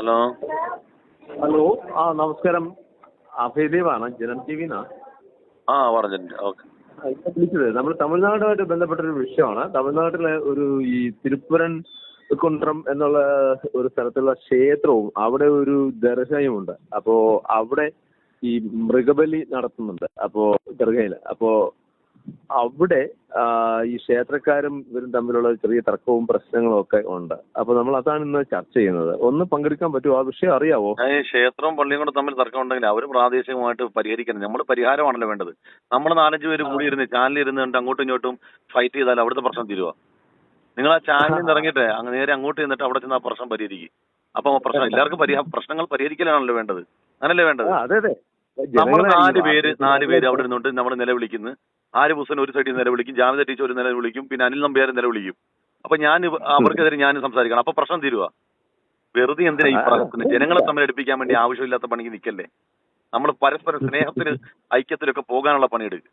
Hello. Hello. ആ നമസ്കാരം. അഭയദേവാണ് ജനം ടി വി ആ പറഞ്ഞിട്ടുണ്ട്. ഓക്കെ. വിളിച്ചത് നമ്മൾ തമിഴ്നാടുമായിട്ട് ബന്ധപ്പെട്ടൊരു വിഷയമാണ്. തമിഴ്നാട്ടിലെ ഒരു ഈ തിരുപ്പുരൻ കുണ്ട്രം എന്നുള്ള ഒരു സ്ഥലത്തുള്ള ക്ഷേത്രവും അവിടെ ഒരു ദർഗയുമുണ്ട് അപ്പോ അവിടെ ഈ മൃഗബലി നടത്തുന്നുണ്ട്. അപ്പോ ദർഗയിൽ അപ്പോ അവിടെ ഈ ക്ഷേത്രക്കാരും ഇവരും തമ്മിലുള്ള ചെറിയ തർക്കവും പ്രശ്നങ്ങളും ഒക്കെ ഉണ്ട്. അപ്പൊ നമ്മൾ അതാണ് ഇന്ന് ചർച്ച ചെയ്യുന്നത്. ഒന്ന് പങ്കെടുക്കാൻ പറ്റുമോ? ആ വിഷയം അറിയാവോ? ക്ഷേത്രവും പള്ളിയും കൂടെ തമ്മിൽ തർക്കം ഉണ്ടെങ്കിൽ അവർ പ്രാദേശികമായിട്ട് പരിഹരിക്കണം. നമ്മൾ പരിഹാരമാണല്ലോ വേണ്ടത്. നമ്മൾ നാലഞ്ച് പേര് കൂടി ഇരുന്ന് ചാനലിൽ ഇരുന്ന് കണ്ട് അങ്ങോട്ടും ഇങ്ങോട്ടും ഫൈറ്റ് ചെയ്താൽ അവിടുത്തെ പ്രശ്നം തീരുവാ? നിങ്ങൾ ആ ചാനലിൽ നിന്ന് ഇറങ്ങിയിട്ട് അങ്ങ് നേരെ അങ്ങോട്ട് ചെന്നിട്ട് അവിടെ ചെന്ന് ആ പ്രശ്നം പരിഹരിക്കും. അപ്പൊ പ്രശ്നം എല്ലാവർക്കും പ്രശ്നങ്ങൾ പരിഹരിക്കലാണല്ലോ വേണ്ടത്. അങ്ങനല്ലേ വേണ്ടത്? അതെ അതെ. നമ്മൾ നാല് പേര് നാല് പേര് അവിടെ നിന്നുകൊണ്ട് നമ്മൾ നിലവിളിക്കുന്നു. ആര് ഹുസൈൻ ഒരു സൈഡിൽ നിലവിളിക്കും ജാമിദ ടീച്ചർ ഒരു നിലവിളിക്കും പിന്നെ അനിൽ നമ്പ്യാർ നിലവിളിക്കും. അപ്പൊ ഞാൻ അവർക്കെതിരെ ഞാൻ സംസാരിക്കണം. അപ്പൊ പ്രശ്നം തീരുവാ. വെറുതെ എന്തിനാ ഈ പ്രശ്നത്തിന് ജനങ്ങളെ തമ്മിൽ അടുപ്പിക്കാൻ വേണ്ടി ആവശ്യമില്ലാത്ത പണിക്ക് നിൽക്കല്ലേ നമ്മൾ പരസ്പരം സ്നേഹത്തിന് ഐക്യത്തിലൊക്കെ പോകാനുള്ള പണിയെടുക്കും.